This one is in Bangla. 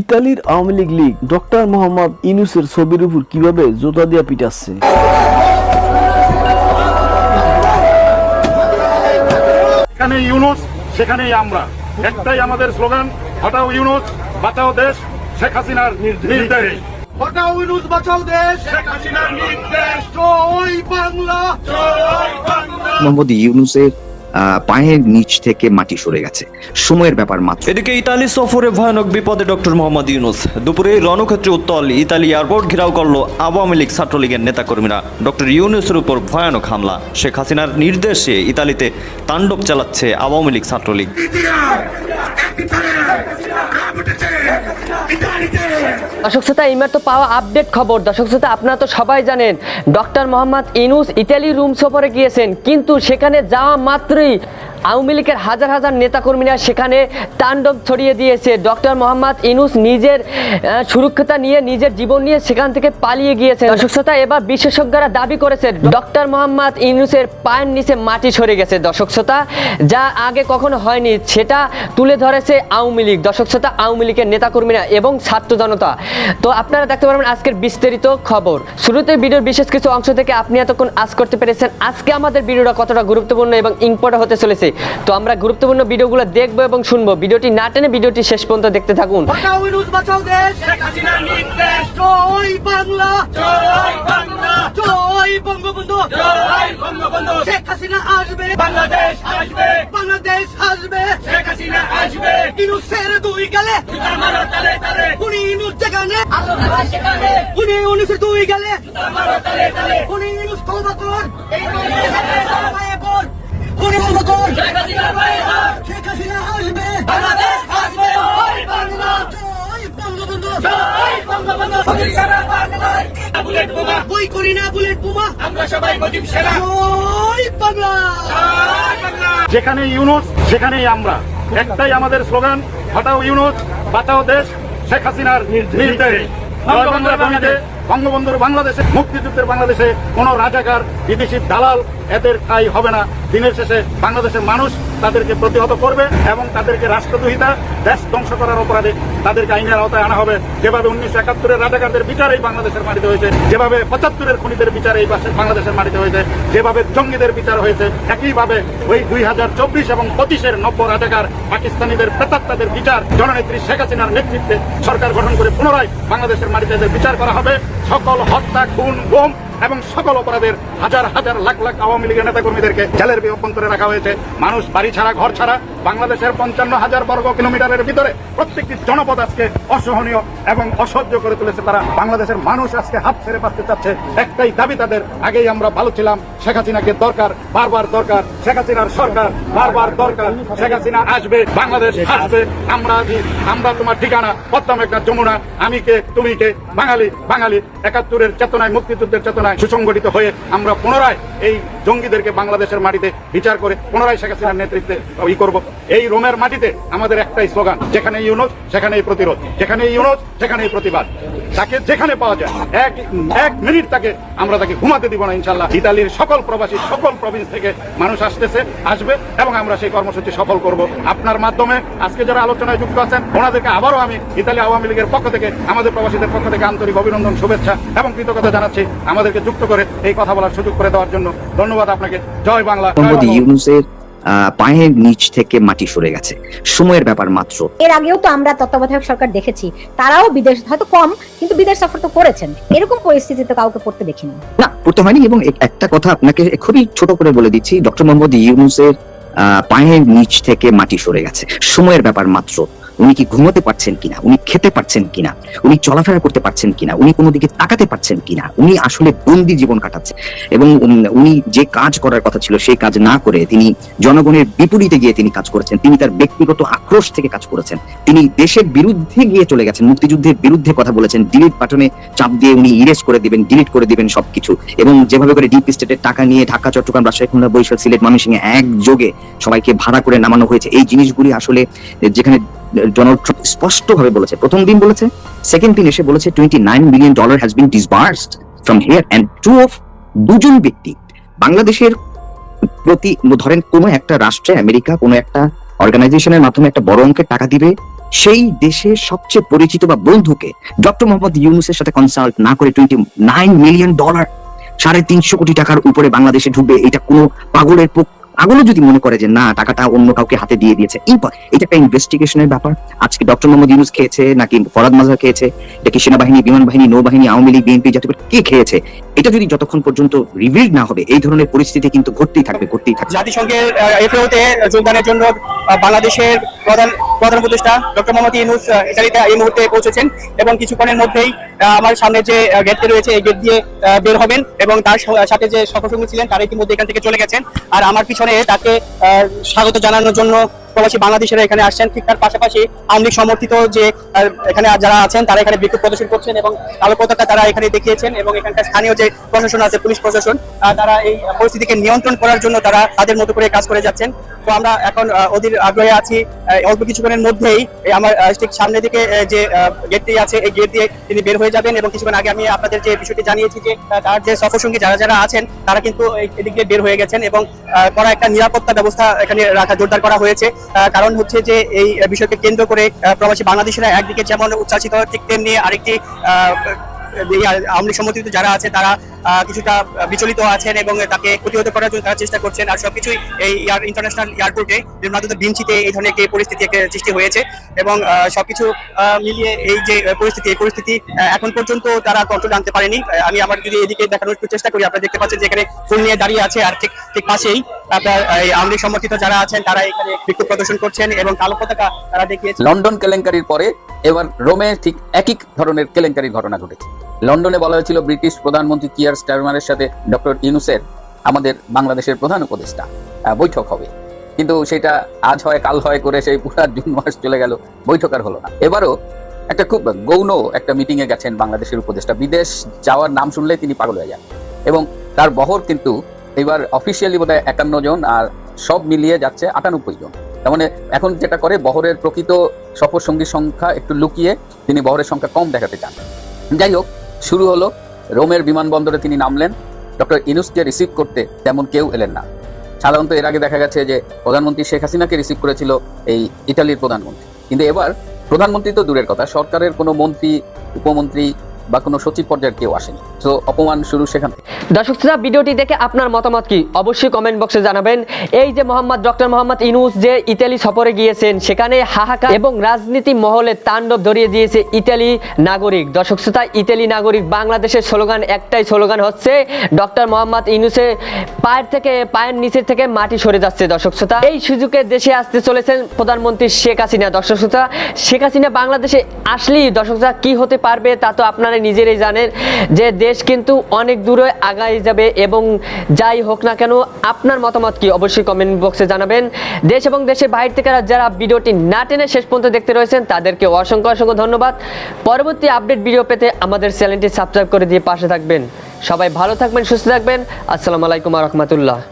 ইতালির আওয়ামী লীগ লীগ ডক্টর মোহাম্মদ ইনুসের ছবির উপর কীভাবে জোতা দিয়া পিটাচ্ছে? এখানে ইউনুস সেখানেই আমরা। একটাই আমাদের স্লোগান হটাও ইউনুস বাঁচাও দেশ শেখ হাসিনার নির্দেশ। হটাও ইউনুস বাঁচাও দেশ শেখ হাসিনার নির্দেশ। জয় বাংলা জয় বাংলা। মোহাম্মদ ইউনুসের পায়ের নিচ থেকে মাটি সরে গেছে। সময়ের ব্যাপার মাত্র। এদিকে ইতালি সফরে ভয়ানক বিপদে ডক্টর মোহাম্মদ ইউনুস। দুপুরে রণক্ষেত্রে উত্তল ইতালি এয়ারপোর্ট ঘেরাও করল আওয়ামী লীগ ছাত্রলীগের নেতাকর্মীরা। ডক্টর ইউনুসের উপর ভয়ানক হামলা। শেখ হাসিনার নির্দেশে ইতালিতে তাণ্ডব চালাচ্ছে আওয়ামী লীগ ছাত্রলীগ। দর্শক শ্রোতা তো পাওয়া আপডেট খবর। দর্শক শ্রোতা, আপনারা তো সবাই জানেন doctor Mohammad Yunus Italy Rome সফরে গিয়েছেন, কিন্তু সেখানে যাওয়া মাত্রই আওয়ামী লীগের হাজার হাজার নেতাকর্মীরা সেখানে তাণ্ডব ছড়িয়ে দিয়েছে। ডক্টর মোহাম্মদ ইনুস নিজের সুরক্ষতা নিয়ে, নিজের জীবন নিয়ে সেখান থেকে পালিয়ে গিয়েছেন। দর্শক শ্রোতা, এবার বিশেষজ্ঞরা দাবি করেছে ডক্টর মোহাম্মদ ইনুসের পায়ের নিচে মাটি সরে গেছে। দর্শক শ্রোতা, যা আগে কখনো হয়নি, সেটা তুলে ধরেছে আওয়ামী লীগ। দর্শক শ্রোতা, আওয়ামী লীগের নেতাকর্মীরা এবং ছাত্র জনতা। তো আপনারা দেখতে পারবেন আজকের বিস্তারিত খবর। শুরুতে ভিডিওর বিশেষ কিছু অংশ থেকে আপনি এতক্ষণ আজ করতে পেরেছেন। আজকে আমাদের ভিডিওটা কতটা গুরুত্বপূর্ণ এবং ইম্পর্টেন্ট হতে চলেছে তো আমরা গুরুত্বপূর্ণ ভিডিওগুলো দেখব এবং শুনব। ভিডিওটি না টেনে ভিডিওটি শেষ পর্যন্ত দেখতে থাকুন। বঙ্গবন্ধু। শেখ হাসিনা আসবে। আসবে। গেলে। উনি ইউনুস যেখানে। উনি ইউনুসের দুই গেলে। উনি বই করি না বুলেট বোমা? আমরা সবাই মুজিব সেনা বাংলা। যেখানে ইউনুস সেখানেই আমরা। একটাই আমাদের স্লোগান হটাও ইউনুস বাঁচাও দেশ শেখ হাসিনার নির্দেশ। বঙ্গবন্ধুর বাংলাদেশে, মুক্তিযুদ্ধের বাংলাদেশে কোন রাজাকার, বিদেশি দালাল এদের ঠাই হবে না। দিনের শেষে বাংলাদেশের মানুষ তাদেরকে প্রতিহত করবে এবং তাদেরকে রাষ্ট্রদ্রোহিতা, দেশ ধ্বংস করার অপরাধে তাদেরকে আইনের আওতায় আনা হবে। যেভাবে উনিশশো একাত্তরের রাজাকারদের বিচার এই বাংলাদেশের মাটিতে হয়েছে, যেভাবে পঁচাত্তরের খুনিদের বিচার এই বাংলাদেশের মাটিতে হয়েছে, যেভাবে জঙ্গিদের বিচার হয়েছে, একইভাবে ওই দুই হাজার চব্বিশ এবং পঁচিশের নব্য রাজাকার পাকিস্তানিদের প্রেতাত্মাদের বিচার জননেত্রী শেখ হাসিনার নেতৃত্বে সরকার গঠন করে পুনরায় বাংলাদেশের মাটিতে বিচার করা হবে। সকল হত্যা খুন গুম এবং সকল অপরাধের হাজার হাজার লাখ লাখ আওয়ামী লীগের নেতাকর্মীদেরকে জেলের অভ্যন্তরে রাখা হয়েছে। মানুষ বাড়ি ছাড়া, ঘর ছাড়া, বাংলাদেশের পঞ্চান্ন হাজার বর্গ কিলোমিটারের ভিতরে প্রত্যেকটি জনপদ আজকে অসহনীয় এবং অসহ্য করে তুলেছে তারা। বাংলাদেশের মানুষ আজকে হাত ছেড়ে বাঁচতে চাচ্ছে। একটাই দাবি তাদের, আগেই আমরা ভালো ছিলাম, শেখ হাসিনাকে দরকার, বারবার দরকার, শেখ হাসিনার সরকার, বারবার দরকার, শেখ হাসিনা আসবে, বাংলাদেশ আসবে, আমরা আমরা তোমার ঠিকানা পদ্মা মেঘনা যমুনা, আমি কে, তুমি কে, বাঙালি বাঙালি, একাত্তরের চেতনায়, মুক্তিযুদ্ধের চেতনায় সুসংগঠিত হয়ে আমরা পুনরায় এই জঙ্গিদেরকে বাংলাদেশের মাটিতে বিচার করে পুনরায় শেখ হাসিনার নেতৃত্বে ই করব। এই রোমের মাটিতে আমাদের একটাই স্লোগান, যেখানে ইউনোজ সেখানেই প্রতিরোধ, যেখানে ইউনোজ সেখানেই প্রতিবাদ। তাকে যেখানে পাওয়া যায় এক এক মিনিট তাকে আমরা তাকে ঘুমাতে দিব না ইনশাল্লাহ। ইতালির সকল প্রবাসী সকল প্রভিন্স থেকে মানুষ আসতেছে আসবে এবং আমরা সেই কর্মসূচি সফল করব। আপনার মাধ্যমে আজকে যারা আলোচনায় যুক্ত আছেন ওনাদেরকে আবারও আমি ইতালি আওয়ামী লীগের পক্ষ থেকে আমাদের প্রবাসীদের পক্ষ থেকে আন্তরিক অভিনন্দন শুভেচ্ছা এবং কৃতজ্ঞতা জানাচ্ছি আমাদেরকে যুক্ত করে এই কথা বলার সুযোগ করে দেওয়ার জন্য। ধন্যবাদ আপনাকে। জয় বাংলা। ইউনুসের পায়ের নিচ থেকে মাটি সরে গেছে। সময়ের ব্যাপার মাত্র। এর আগেও তো আমরা তত্ত্বাবধায়ক সরকার দেখেছি। তারাও বিদেশ হয়তো কম কিন্তু বিদেশ সফর তো করেছেন। এরকম পরিস্থিতিতে কাউকে পড়তে দেখিনি। না পড়তে হয়নি এবং একটা কথা আপনাকে খুবই ছোট করে বলে দিচ্ছি ডক্টর মোহাম্মদ ইউনুসের আহ, পায়ের নিচ থেকে মাটি সরে গেছে। সময়ের ব্যাপার মাত্র। উনি কি ঘুমোতে পারছেন কিনা? উনি খেতে পারছেন কিনা? উনি চলাফেরা করতে পারছেন কিনা? উনি কোনো দিকে তাকাতে পারছেন কিনা? উনি আসলে বন্দি জীবন কাটাচ্ছে। এবং উনি যে কাজ করার কথা ছিল, সেই কাজ না করে তিনি জনগণের বিপরীতে গিয়ে তিনি কাজ করেছেন। তিনি তার ব্যক্তিগত আক্রোশ থেকে কাজ করেছেন। তিনি দেশের বিরুদ্ধে গিয়ে চলে গেছেন। মুক্তিযুদ্ধের বিরুদ্ধে কথা বলেছেন। ডিলিট বাটনে চাপ দিয়ে উনি ইরেজ করে দিবেন, ডিলিট করে দিবেন সবকিছু। এবং যেভাবে করে ডিপ স্টেটের টাকা নিয়ে ঢাকা, চট্টগ্রাম, রাজশাহী, খুলনা, বরিশাল, সিলেট, ময়মনসিংহে একযোগে সবাইকে ভাড়া করে নামানো হয়েছে। এই জিনিসগুলি আসলে যেখানে ডোনাল্ড ট্রাম্প স্পষ্টভাবে বলেছে, প্রথম দিন বলেছে সেকেন্ড দিন এসে বলেছে twenty nine dollar has been disbursed from here and two of দুজন ব্যক্তি, বাংলাদেশের প্রতি ধরেন কোনো একটা রাষ্ট্রে আমেরিকা, কোনো একটা অর্গানাইজেশনের মাধ্যমে একটা বড় অঙ্কের টাকা দিবে, সেই দেশের সবচেয়ে পরিচিত বা বন্ধুকে ডক্টর মোহাম্মদ ইউনুসের সাথে কনসাল্ট না করে টোয়েন্টি নাইন মিলিয়ন ডলার সাড়ে তিনশো কোটি টাকার উপরে বাংলাদেশে ঢুকবে, এটা কোনো পাগলের পক- পাগলও যদি মনে করে যে না, টাকাটা অন্য কাউকে হাতে দিয়ে দিয়েছে। এটা একটা ইনভেস্টিগেশনের ব্যাপার, আজকে ডক্টর মোহাম্মদ ইউনুস খেয়েছে, নাকি ফরাদ মাজার খেয়েছে এটা কি সেনাবাহিনী, বিমান বাহিনী, নৌবাহিনী, আওয়ামী লীগ, বিএনপি, জাতীয় কে খেয়েছে? এটা যদি যতক্ষণ পর্যন্ত রিভিল না হবে, এই ধরনের পরিস্থিতি কিন্তু ঘটতেই থাকবে ঘটতেই থাকবে। জাতিসংঘের এফএওতে যোগদানের জন্য বাংলাদেশের প্রধান প্রধান উপদেষ্টা ডক্টর মোহাম্মদ ইউনুস ইতালিতে এই মুহূর্তে পৌঁছেছেন এবং কিছুক্ষণের মধ্যেই আমার সামনে যে গেটটি রয়েছে, এই গেট দিয়ে বের হবেন এবং তার সাথে যে সফরসঙ্গী ছিলেন, তারা ইতিমধ্যে এখান থেকে চলে গেছেন। আর আমার পিছনে তাকে স্বাগত জানানোর জন্য প্রবাসী বাংলাদেশিরা এখানে আসছেন। ঠিক তার পাশাপাশি আওয়ামী সমর্থিত যে এখানে যারা আছেন, তারা এখানে বিক্ষোভ প্রদর্শন করছেন এবং কালো পতাকা তারা এখানে দেখিয়েছেন এবং এখানকার স্থানীয় যে প্রশাসন আছে, পুলিশ প্রশাসন তারা এই পরিস্থিতিকে নিয়ন্ত্রণ করার জন্য তারা তাদের মতো করে কাজ করে যাচ্ছেন। তো আমরা এখন অধীর আগ্রহে আছি অল্প কিছুক্ষণের মধ্যেই আমার ঠিক সামনে দিকে যে গেটটি আছে, এই গেট দিয়ে তিনি বের হয়ে যাবেন এবং কিছুক্ষণ আগে আমি আপনাদের যে বিষয়টি জানিয়েছি যে তার যে সফরসঙ্গী যারা যারা আছেন, তারা কিন্তু এদিক দিয়ে বের হয়ে গেছেন এবং করা একটা নিরাপত্তা ব্যবস্থা এখানে রাখা, জোরদার করা হয়েছে। কারণ হচ্ছে যে এই বিষয়কে কেন্দ্র করে প্রবাসী বাংলাদেশিরা একদিকে যেমন উচ্ছ্বাসিত, ঠিক তেমনি আরেকটি আওয়ামী সমর্থিত যারা আছে, তারা কিছুটা বিচলিত আছেন এবং তাকে প্রতিহত করার জন্য তারা চেষ্টা করছেন। আর সবকিছুই এই ইন্টারন্যাশনাল এয়ারপোর্টে নির্মাণাধীন বিঞ্চিতে এই ধরনের একটি পরিস্থিতি সৃষ্টি হয়েছে এবং সবকিছু মিলিয়ে এই যে পরিস্থিতি, এই পরিস্থিতি এখন পর্যন্ত তারা কন্ট্রোল আনতে পারেনি। আমি আমার যদি এদিকে দেখানোর একটু চেষ্টা করি, আপনারা দেখতে পাচ্ছেন যে এখানে ফুল নিয়ে দাঁড়িয়ে আছে আর ঠিক ঠিক পাশেই আপনার আওয়ামী সমর্থিত যারা আছেন, তারা এখানে বিক্ষোভ প্রদর্শন করছেন এবং কালো পতাকা তারা দেখিয়েছেন। লন্ডন কেলেঙ্কারির পরে এবার রোমে ঠিক একই ধরনের কেলেঙ্কারির ঘটনা ঘটেছে। লন্ডনে বলা হয়েছিল ব্রিটিশ প্রধানমন্ত্রী কিয়ার স্টারমারের সাথে ডক্টর ইউনুসের আমাদের বাংলাদেশের প্রধান উপদেষ্টা বৈঠক হবে। কিন্তু সেটা আজ হয়, কাল হয় করে সেই পুরা জুন মাস চলে গেল, বৈঠক আর হলো না। এবারও একটা খুব গৌণ একটা মিটিং এ গেছেন বাংলাদেশের উপদেষ্টা। বিদেশ যাওয়ার নাম শুনলেই তিনি পাগল হয়ে যান। এবং তার বহর কিন্তু এবার অফিসিয়ালি বোধহয় একান্ন জন আর সব মিলিয়ে যাচ্ছে আটানব্বই জন। তার মানে এখন যেটা করে, বহরের প্রকৃত সফর সঙ্গীর সংখ্যা একটু লুকিয়ে তিনি বহরের সংখ্যা কম দেখাতে চান। যাই হোক শুরু হলো রোমের বিমানবন্দরে তিনি নামলেন। ডক্টর ইনুসকে রিসিভ করতে তেমন কেউ এলেন না। সাধারণত এর আগে দেখা গেছে যে প্রধানমন্ত্রী শেখ হাসিনাকে রিসিভ করেছিল এই ইটালির প্রধানমন্ত্রী। কিন্তু এবার প্রধানমন্ত্রী তো দূরের কথা, সরকারের কোনো মন্ত্রী, উপমন্ত্রী বা কোনো সচিব পর্যায়ের কেউ আসেনি। তো অপমান শুরু সেখান থেকে। দর্শক শ্রোতা, ভিডিওটি দেখে আপনার মতামত কি? অবশ্যই কমেন্ট বক্সে জানাবেন। এই যে মোহাম্মদ, ডক্টর মোহাম্মদ ইনুস যে ইতালি সফরে গিয়েছেন, সেখানে হাহাকার এবং রাজনীতি মহলে তাণ্ডব ধরিয়ে দিয়েছে ইতালি নাগরিক। দর্শক শ্রোতা, ইতালি নাগরিক, বাংলাদেশের স্লোগান একটাই স্লোগান হচ্ছে, ডক্টর মোহাম্মদ ইনুসের পায়ের থেকে, পায়ের নিচের থেকে মাটি সরে যাচ্ছে। দর্শক শ্রোতা, এই সুযোগে দেশে আসতে চলেছেন প্রধানমন্ত্রী শেখ হাসিনা। দর্শক শ্রোতা, শেখ হাসিনা বাংলাদেশে আসলেই দর্শক শ্রোতা কি হতে পারবে তা তো আপনারা নিজেরাই জানেন যে দেশ কিন্তু অনেক দূরে আগায় যাবে এবং যাই হোক না কেন, আপনার মতামত কি অবশ্যই কমেন্ট বক্সে জানাবেন। দেশ এবং দেশের বাইরে থেকে যারা ভিডিওটি না টেনে শেষ পর্যন্ত দেখতে রয়েছেন, তাদেরকে অসংখ্য অসংখ্য ধন্যবাদ। পরবর্তী আপডেট ভিডিও পেতে আমাদের চ্যানেলটি সাবস্ক্রাইব করে দিয়ে পাশে থাকবেন। সবাই ভালো থাকবেন, সুস্থ থাকবেন। আসসালামু আলাইকুম রহমতুল্লাহ।